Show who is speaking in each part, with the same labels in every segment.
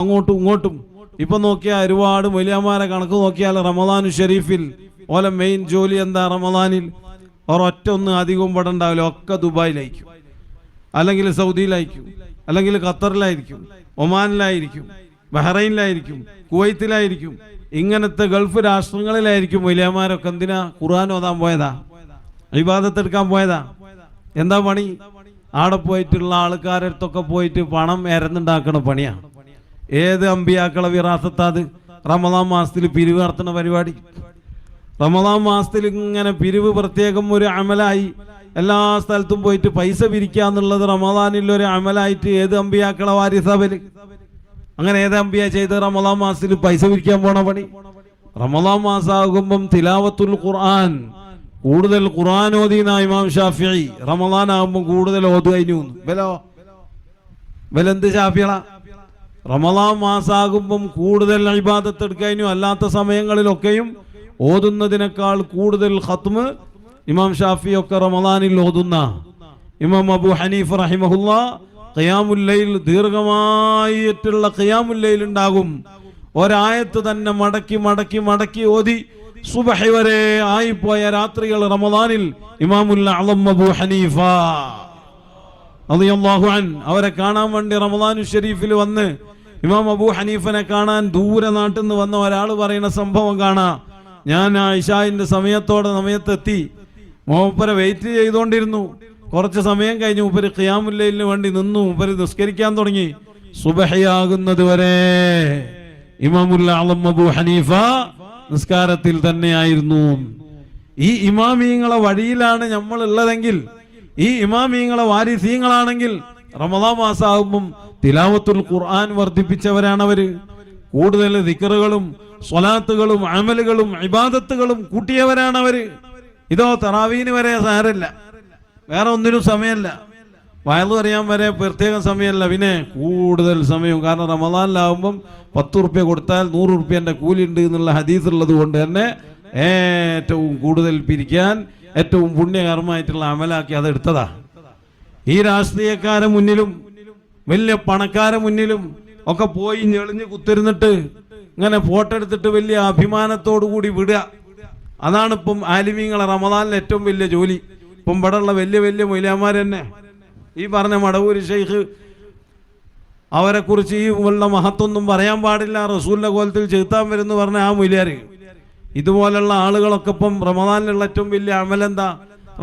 Speaker 1: അങ്ങോട്ടും ഇങ്ങോട്ടും. ഇപ്പൊ നോക്കിയാൽ ഒരുപാട് വലിയമാരെ കണക്ക് നോക്കിയാൽ റമദാനു ഷെരീഫിൽ ഓലെ മെയിൻ ജോലി എന്താ റമദാനിൽ? ഒരൊറ്റ ഒന്ന് അധികവും ഇവിടെ ഉണ്ടാവില്ല ഒക്കെ ദുബായിലായിരിക്കും. അല്ലെങ്കിൽ സൗദിയിലായിരിക്കും. അല്ലെങ്കിൽ ഖത്തറിലായിരിക്കും. ഒമാനിലായിരിക്കും. ബഹ്റൈനിലായിരിക്കും. കുവൈത്തിലായിരിക്കും. ഇങ്ങനത്തെ ഗൾഫ് രാഷ്ട്രങ്ങളിലായിരിക്കും വലിയമാരൊക്കെ എന്തിനാ? ഖുർആൻ ഓതാൻ പോയതാ? വിവാദത്തെടുക്കാൻ പോയതാ? എന്താ പണി? ആടെ പോയിട്ടുള്ള ആൾക്കാരടുത്തൊക്കെ പോയിട്ട് പണം എരന്നുണ്ടാക്കണ പണിയാ. ഏത് അമ്പിയാക്കളെ വിറാസത്താത്? റമദാം മാസത്തിൽ പിരിവ് നടത്തുന്ന പരിപാടി. റമദാൻ മാസത്തിൽ ഇങ്ങനെ പിരിവ് പ്രത്യേകം ഒരു അമലായി. എല്ലാ സ്ഥലത്തും പോയിട്ട് പൈസ പിരിക്കുക എന്നുള്ളത് റമദാനിൽ ഒരു അമലായിട്ട് ഏത് അമ്പിയാക്കളെ വാരിസബൽ? അങ്ങനെ ഏത് അമ്പിയ ചെയ്ത് റമദാൻ മാസത്തിൽ പൈസ പിരിക്കാൻ പോണ പണി? റമദാൻ മാസമാകുമ്പം തിലാവത്തുൽ ഖുർആൻ. കൂടുതൽ ഖുർആൻ ഓതിന ഇമാം ഷാഫി റമദാൻ ആകുമ്പോൾ കൂടുതൽ ഓതു കഴിഞ്ഞു ബലോ? ബലെന്ത് ഷാഫിള റമദാൻ മാസാകുമ്പം കൂടുതൽ ഇബാദത്ത് എടുക്കാനും അല്ലാത്ത സമയങ്ങളിലൊക്കെയും ഓതുന്നതിനേക്കാൾ കൂടുതൽ ഹത്മ് ഇമാം ഷാഫി ഒക്കെ റമദാനിൽ ഓതുന്ന ഇമാം അബു ഹനീഫ് റഹിമഹുല്ല ഖിയാമുല്ലയിൽ ദീർഘമായിട്ടുള്ള ഖിയാമുല്ലയിൽ ഉണ്ടാകും. ഒരായത്ത് തന്നെ മടക്കി മടക്കി മടക്കി ഓതി സുബഹി വരെ ആയിപ്പോയ രാത്രികൾ റമദാനിൽ അബു ഹനീഫ റളിയല്ലാഹു അൻ അവരെ കാണാൻ വേണ്ടി റമദാനു ഷെരീഫിൽ വന്ന് ഇമാം അബൂ ഹനീഫനെ കാണാൻ ദൂരെ നാട്ടിൽ നിന്ന് വന്ന ഒരാൾ പറയുന്ന സംഭവം കാണാ. ഞാൻ ആ ഇഷായിന്റെ സമയത്തോടെ സമയത്തെത്തി. മൂപ്പരെ വെയിറ്റ് ചെയ്തുകൊണ്ടിരുന്നു. കുറച്ച് സമയം കഴിഞ്ഞ് ഉപരി ഖിയാമുല്ലയിലിന് വേണ്ടി നിന്നു. ഉപരി നിസ്കരിക്കാൻ തുടങ്ങി. സുബഹയാകുന്നത് വരെ ഇമാമുല്ല അളം അബൂ ഹനീഫ നിസ്കാരത്തിൽ തന്നെയായിരുന്നു. ഈ ഇമാമീങ്ങളെ വഴിയിലാണ് നമ്മൾ ഉള്ളതെങ്കിൽ ഈ ഇമാമീങ്ങളെ വാരിസീങ്ങളാണെങ്കിൽ റമദാ മാസമാകുമ്പം തിലാവത്തുൽ ഖുർആൻ വർദ്ധിപ്പിച്ചവരാണ് അവർ കൂടുതൽ ദിക്കറുകളും സ്വലാത്തുകളും അമലുകളും ഇബാദത്തുകളും കൂട്ടിയവരാണ് അവർ ഇതോ തറാവീന് വരെ സാരല്ല. വേറെ ഒന്നിനും സമയമല്ല വയലു അറിയാൻ വരെ പ്രത്യേക സമയമല്ല പിന്നെ കൂടുതൽ സമയവും കാരണം റമദാനിലാവുമ്പം പത്ത് ഉറുപ്യ കൊടുത്താൽ നൂറ് കൂലി ഉണ്ട് എന്നുള്ള ഹദീസ് ഉള്ളത് കൊണ്ട് തന്നെ ഏറ്റവും കൂടുതൽ പിരിക്കാൻ ഏറ്റവും പുണ്യകർമ്മമായിട്ടുള്ള അമലാക്കി അത് എടുത്തതാ ഈ രാഷ്ട്രീയക്കാരെ മുന്നിലും വലിയ പണക്കാരെ മുന്നിലും ഒക്കെ പോയി ഞെളിഞ്ഞ് കുത്തിരുന്നിട്ട് ഇങ്ങനെ ഫോട്ടോ എടുത്തിട്ട് വലിയ അഭിമാനത്തോടു കൂടി വിടുക. അതാണ് ഇപ്പം ആലിമീങ്ങളെ റമദാനിലെ ഏറ്റവും വലിയ ജോലി. ഇപ്പം ഇവിടെ ഉള്ള വലിയ വലിയ മൊയിലാമാർ തന്നെ. ഈ പറഞ്ഞ മടവൂര് ഷെയ്ഖ് അവരെ കുറിച്ച് ഈ ഉള്ള മഹത്വമൊന്നും പറയാൻ പാടില്ല. റസൂലിന്റെ കോലത്തിൽ ചെലുത്താൻ വരുന്നു പറഞ്ഞ ആ മൊയിലാർ ഇതുപോലുള്ള ആളുകളൊക്കെ ഇപ്പം റമദാനിലുള്ള ഏറ്റവും വലിയ അമലെന്താ?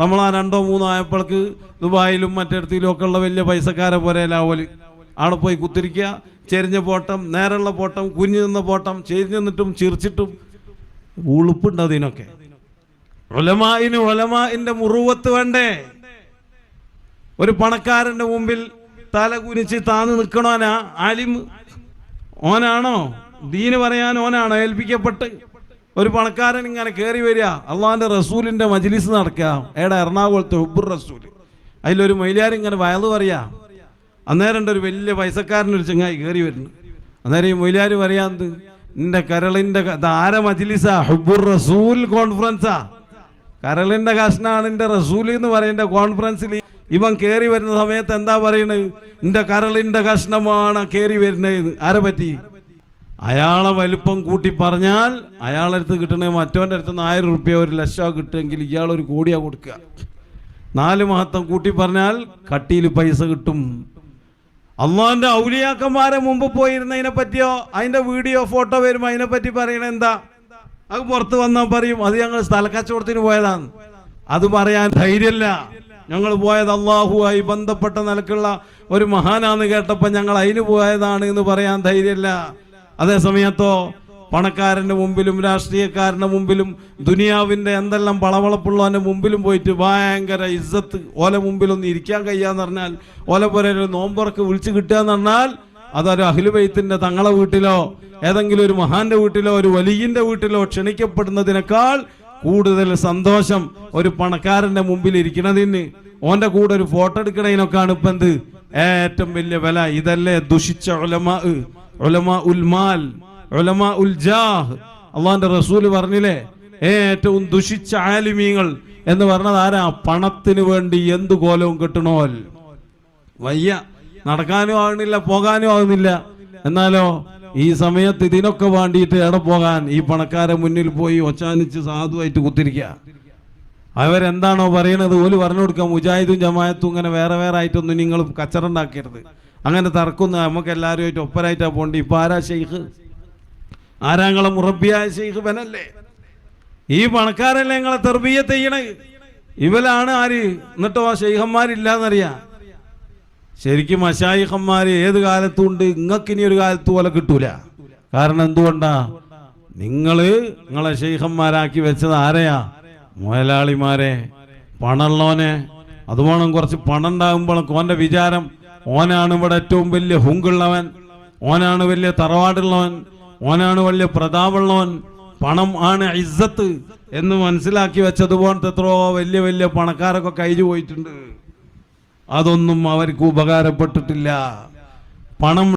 Speaker 1: റമദാൻ രണ്ടോ മൂന്നോ ആയപ്പോഴേക്ക് ദുബായിലും മറ്റിടത്തിലും ഒക്കെ ഉള്ള വലിയ പൈസക്കാരെ പോലെ ലാവൽ. അവിടെ പോയി കുത്തിരിക്കുക ചെരിഞ്ഞ പോട്ടം നേരെയുള്ള പോട്ടം കുഞ്ഞു നിന്ന പോട്ടം ചെരിഞ്ഞു നിന്നിട്ടും ചിരിച്ചിട്ടും ഉളുപ്പുണ്ട് അതിനൊക്കെ. ഒലമായിന് ഒലമായിന്റെ മുറുവത്ത് വേണ്ടേ? ഒരു പണക്കാരന്റെ മുമ്പിൽ തല കുനിച്ച് താന്ന് നിൽക്കണോനാ ആലിം ഓനാണോ? ദീന് പറയാൻ ഓനാണോ? ഏൽപ്പിക്കപ്പെട്ട്. ഒരു പണക്കാരൻ ഇങ്ങനെ കയറി വരിക അള്ളാഹിന്റെ റസൂലിന്റെ മജ്ലിസ് നടക്കുക. ഏടാ എറണാകുളത്തെ ഉബ്ബുർ റസൂൽ അതിലൊരു മൈലാരി ഇങ്ങനെ വയൽ പറയാ. അന്നേരം ഒരു വലിയ പൈസക്കാരൻ ഒരു ചങ്ങായി കയറി വരുന്നു. അന്നേരം ഈ മൊയിലാരി പറയാന്ത് നിന്റെ കരളിന്റെ ആര മജ്ലിസാ? ഹുബുർ റസൂൽ കോൺഫറൻസാ. കരളിന്റെ കഷ്ണാണ് എന്റെ റസൂൽ എന്ന് പറയുന്ന കോൺഫറൻസിൽ ഇവൻ കയറി വരുന്ന സമയത്ത് എന്താ പറയണത് നിന്റെ കരളിന്റെ കഷ്ണമാണ് കയറി വരുന്നത് ആരെ പറ്റി? അയാളെ വലിപ്പം കൂട്ടി പറഞ്ഞാൽ അയാളുടെ അടുത്ത് കിട്ടണേ മറ്റവന്റെ അടുത്ത് നിന്ന് ആയിരം റുപ്യ ഒരു ലക്ഷം കിട്ടുമെങ്കിൽ ഇയാൾ ഒരു കോടിയാണ് കൊടുക്കുക. നാല് മഹത്വം കൂട്ടി പറഞ്ഞാൽ കട്ടിയിൽ പൈസ കിട്ടും. അള്ളാന്റെ ഔലിയാക്കന്മാരെ മുമ്പ് പോയിരുന്നതിനെ പറ്റിയോ അതിന്റെ വീഡിയോ ഫോട്ടോ വരുമ്പോൾ അതിനെ പറ്റി പറയണ എന്താ? അത് പുറത്ത് വന്നാൽ പറയും അത് ഞങ്ങൾ സ്ഥലക്കച്ചവടത്തിന് പോയതാണ്. അത് പറയാൻ ധൈര്യമില്ല. ഞങ്ങൾ പോയത് അള്ളാഹുവായി ബന്ധപ്പെട്ട നിലക്കുള്ള ഒരു മഹാനാന്ന് കേട്ടപ്പോൾ ഞങ്ങൾ അതിന് പോയതാണ് എന്ന് പറയാൻ ധൈര്യമില്ല. അതേ പണക്കാരന്റെ മുമ്പിലും രാഷ്ട്രീയക്കാരന്റെ മുമ്പിലും ദുനിയാവിന്റെ എന്തെല്ലാം പളവളപ്പുള്ളവന്റെ മുമ്പിലും പോയിട്ട് ഭയങ്കര ഇസ്സത്ത് ഓല മുമ്പിലൊന്ന് ഇരിക്കാൻ കഴിയാന്ന് പറഞ്ഞാൽ ഓല പോലെ ഒരു നോമ്പുറക്ക് വിളിച്ചു കിട്ടുക എന്ന് പറഞ്ഞാൽ അതൊരു അഖിലുബൈത്തിന്റെ തങ്ങളെ വീട്ടിലോ ഏതെങ്കിലും ഒരു മഹാന്റെ വീട്ടിലോ ഒരു വലിയന്റെ വീട്ടിലോ ക്ഷണിക്കപ്പെടുന്നതിനേക്കാൾ കൂടുതൽ സന്തോഷം ഒരു പണക്കാരന്റെ മുമ്പിൽ ഇരിക്കണതിന്. ഓന്റെ കൂടെ ഒരു ഫോട്ടോ എടുക്കണതിനൊക്കെയാണ് ഇപ്പം എന്ത്? ഏറ്റവും വലിയ വില ഇതല്ലേ ദുഷിച്ച ഉലമാ ഉലമാ ഉൽമാൽ ഉലമാ ഉൽജാഹ് അള്ളാന്റെ റസൂൽ പറഞ്ഞില്ലേ ഏറ്റവും ദുഷിച്ച ആലിമീങ്ങൾ എന്ന് പറഞ്ഞത് ആരാ? പണത്തിന് വേണ്ടി എന്തു കോലവും കെട്ടണോൽ? വയ്യ. നടക്കാനും ആകുന്നില്ല പോകാനും ആകുന്നില്ല എന്നാലോ ഈ സമയത്ത് ഇതിനൊക്കെ വേണ്ടിയിട്ട് എവിടെ പോകാൻ? ഈ പണക്കാരെ മുന്നിൽ പോയി ഒച്ചാനിച്ച് സാധുവായിട്ട് കുത്തിരിക്കുക അവരെന്താണോ പറയണത് ഓൽ പറഞ്ഞു കൊടുക്കാം മുജാഹിദും ജമായത്തും ഇങ്ങനെ വേറെ വേറെ ആയിട്ടൊന്നും നിങ്ങൾ കച്ചറുണ്ടാക്കരുത് അങ്ങനെ തർക്കുന്ന നമുക്ക് എല്ലാവരുമായിട്ട് ഒപ്പരായിട്ടാ പോണ്ടി. ഇപ്പൊ ആരാ ഷെയ്ഖ് ആരാങ്ങളെ മുറബിയായ ഷെയ്ഖ് വനല്ലേ ഈ പണക്കാരല്ലേ നിങ്ങളെ തെർബീയത്ത് ചെയ്യണേ? ഇവലാണ് ആര്? എന്നിട്ടോ ആ ഷെയ്ഖന്മാരില്ലാന്നറിയാ ശരിക്കും മഷായിഖന്മാർ ഏത് കാലത്തും ഉണ്ട്? നിങ്ങൾക്ക് ഇനി ഒരു കാലത്ത് പോലെ കിട്ടൂല. കാരണം എന്തുകൊണ്ടാ? നിങ്ങൾ നിങ്ങളെ ഷെയ്ഖന്മാരാക്കി വെച്ചത് ആരെയാ? മുതലാളിമാരെ പണമുള്ളവനെ അത് വേണം കുറച്ച് പണം ഉണ്ടാകുമ്പോൾ ഓന്റെ വിചാരം ഓനാണ് ഇവിടെ ഏറ്റവും വലിയ ഹുങ്കുള്ളവൻ ഓനാണ് വലിയ തറവാടുള്ളവൻ ഓനാണ് വലിയ പ്രതാപുള്ളവൻ പണം ആണ് ഇസ്സത്ത് എന്ന് മനസ്സിലാക്കി വെച്ചതുപോലത്തെ എത്രയോ വലിയ വലിയ പണക്കാരൊക്കെ കഴിഞ്ഞു പോയിട്ടുണ്ട്. അതൊന്നും അവർക്ക് ഉപകാരപ്പെട്ടിട്ടില്ല. പണം